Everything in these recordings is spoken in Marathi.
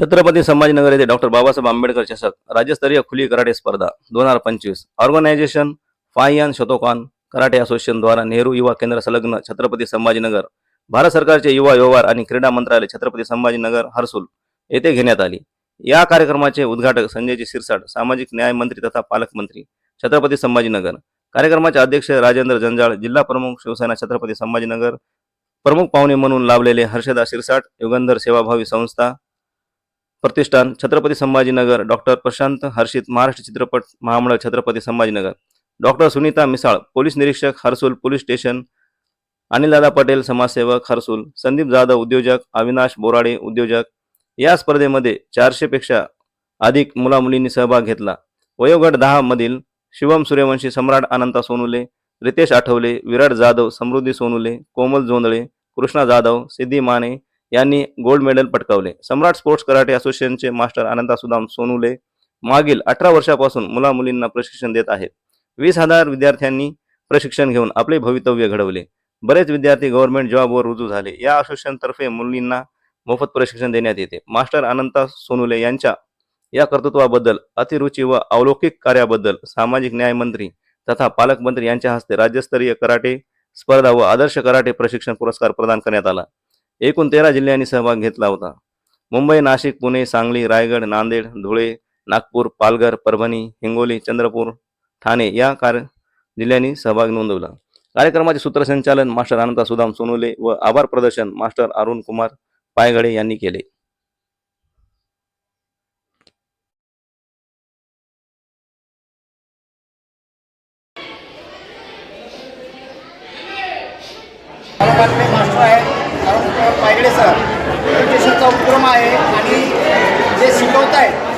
छत्रपती संभाजीनगर येथे डॉक्टर बाबासाहेब आंबेडकर चषक राज्यस्तरीय खुली कराटे स्पर्धा दोन हजार पंचवीस ऑर्गनायझेशन फायन शतोकान कराटे असोसिएशन द्वारा नेहरू युवा केंद्र संलग्न छत्रपती संभाजीनगर भारत सरकारचे युवा व्यवहार आणि क्रीडा मंत्रालय छत्रपती संभाजीनगर हर्सुल येथे घेण्यात आली. या कार्यक्रमाचे उद्घाटक संजयजी शिरसाट सामाजिक न्याय मंत्री तथा पालकमंत्री छत्रपती संभाजीनगर. कार्यक्रमाचे अध्यक्ष राजेंद्र जंजाळ जिल्हा प्रमुख शिवसेना छत्रपती संभाजीनगर प्रमुख पाहुणे म्हणून लाभलेले हर्षदा शिरसाट युगंधर सेवाभावी संस्था प्रतिष्ठान छत्रपती संभाजीनगर डॉक्टर प्रशांत हर्षित महाराष्ट्र चित्रपट महामंडळ छत्रपती संभाजीनगर. डॉक्टर सुनीता मिसाळ पोलीस निरीक्षक हर्सूल पोलीस स्टेशन अनिलदादा पटेल समाजसेवक हर्सूल संदीप जाधव उद्योजक अविनाश बोराडे उद्योजक. या स्पर्धेमध्ये चारशेपेक्षा अधिक मुलामुलींनी सहभाग घेतला. वयोगट दहा मधील शिवम सूर्यवंशी सम्राट अनंता सोनुले रितेश आठवले विराट जाधव समृद्धी सोनुले कोमल जोंधळे कृष्णा जाधव सिद्धी माने यांनी गोल्ड मेडल पटकावले. सम्राट स्पोर्ट्स कराटे असोसिएशनचे मास्टर अनंता सुदाम सोनुले मागील अठरा वर्षापासून मुला मुलींना प्रशिक्षण देत आहेत. वीस हजार विद्यार्थ्यांनी प्रशिक्षण घेऊन आपले भवितव्य घडवले. बरेच विद्यार्थी गव्हर्नमेंट जॉबवर रुजू झाले. या असोसिएशनतर्फे मुलींना मोफत प्रशिक्षण देण्यात येते. मास्टर अनंता सोनुले यांच्या या कर्तृत्वाबद्दल अतिरुची व अवलौकिक कार्याबद्दल सामाजिक न्याय मंत्री तथा पालकमंत्री यांच्या हस्ते राज्यस्तरीय कराटे स्पर्धा व आदर्श कराटे प्रशिक्षण पुरस्कार प्रदान करण्यात आला. एकूण तेरा जिल्ह्यांनी सहभाग घेतला होता. मुंबई नाशिक पुणे सांगली रायगड नांदेड धुळे नागपूर पालघर परभणी हिंगोली चंद्रपूर ठाणे या कार्य जिल्ह्यांनी सहभाग नोंदवला. कार्यक्रमाचे सूत्रसंचालन मास्टर अनंता सुदाम सोनुले व आभार प्रदर्शन मास्टर अरुण कुमार पायगडे यांनी केले. मास्टर आहे पायगडे सर एज्युकेशनचा उपक्रम आहे आणि जे शिकवत आहेत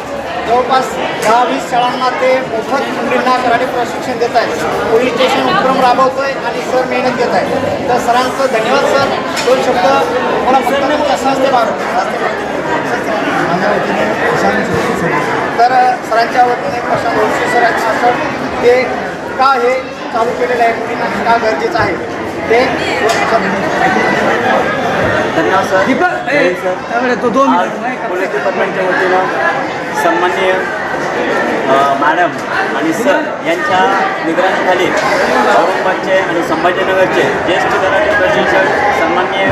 जवळपास दहा वीस शाळांना ते मोफत मुलींना कराडे प्रशिक्षण देत आहेत पोलीस स्टेशन उपक्रम राबवतोय आणि सर मेहनत घेत आहे तर सरांचं धन्यवाद सर. दोन शब्द मला फक्त तुमच्या तर सरांच्या वतीने प्रशांत जोशी सर आहेत ते का हे चालू केलेलं आहे मुलींना का गरजेचं आहे ते धन्यवाद सर तो दोन पोलीस डिपार्टमेंटच्या वतीनं सन्माननीय मॅडम आणि सर यांच्या निगराणीखाली औरंगाबादचे आणि संभाजीनगरचे ज्येष्ठ कराटे प्रशिक्षक सन्माननीय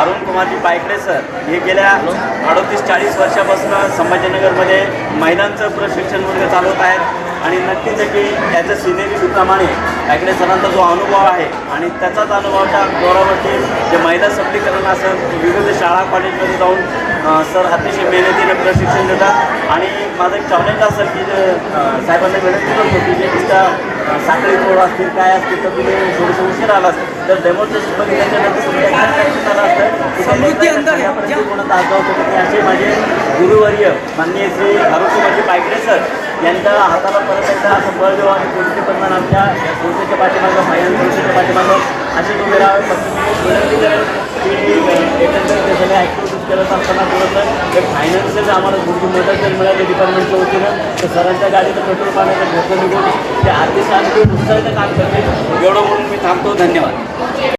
अरुण कुमारजी पायकडे सर हे गेल्या अडतीस चाळीस वर्षापासून संभाजीनगरमध्ये महिलांचं प्रशिक्षण वर्ग चालवत आहेत. आणि नक्कीच की त्याच्या सिनेरीप्रमाणे पायकडे सरांचा जो अनुभव आहे आणि त्याचाच अनुभवाच्या जोरावरती जे महिला सबलीकरण असेल विविध शाळा कॉलेजमध्ये जाऊन सर अतिशय मेहनतीने प्रशिक्षण देतात आणि माझं एक चॅलेंज असेल की जे साहेबांना विनंती करत होती जे तुमच्या साखळी तोड असतील काय असतील तर तुम्ही थोडंसं उशीर तर आलं असतं की त्यांनी समृद्धी अंतर आहे. खऱ्यापैकी कोणाचा आग्रह होतो की असे माझे गुरुवर्य माननीय श्री कुमारजी पायकडे सर यांच्या हाताला परत एकदा असं बळ देऊ आणि पोलीस डिपार्टमेंट आमच्या संस्थेच्या पाठीमागं फायनान्स संस्थेच्या पाठीमागं असे उभे राहावे विनंती की एकंदरीत ते ॲक्टिव्हिटीज करत असताना थोडंसं एक फायनान्शियल आम्हाला थोडीशी मदत जर मिळाली डिपार्टमेंटच्या वतीनं तर सरांच्या गाडीचं पेट्रोल पाण्याचं घोषणा निघून ते आर्थिक आणखी उत्साहाचं काम करते एवढं म्हणून मी थांबतो. धन्यवाद.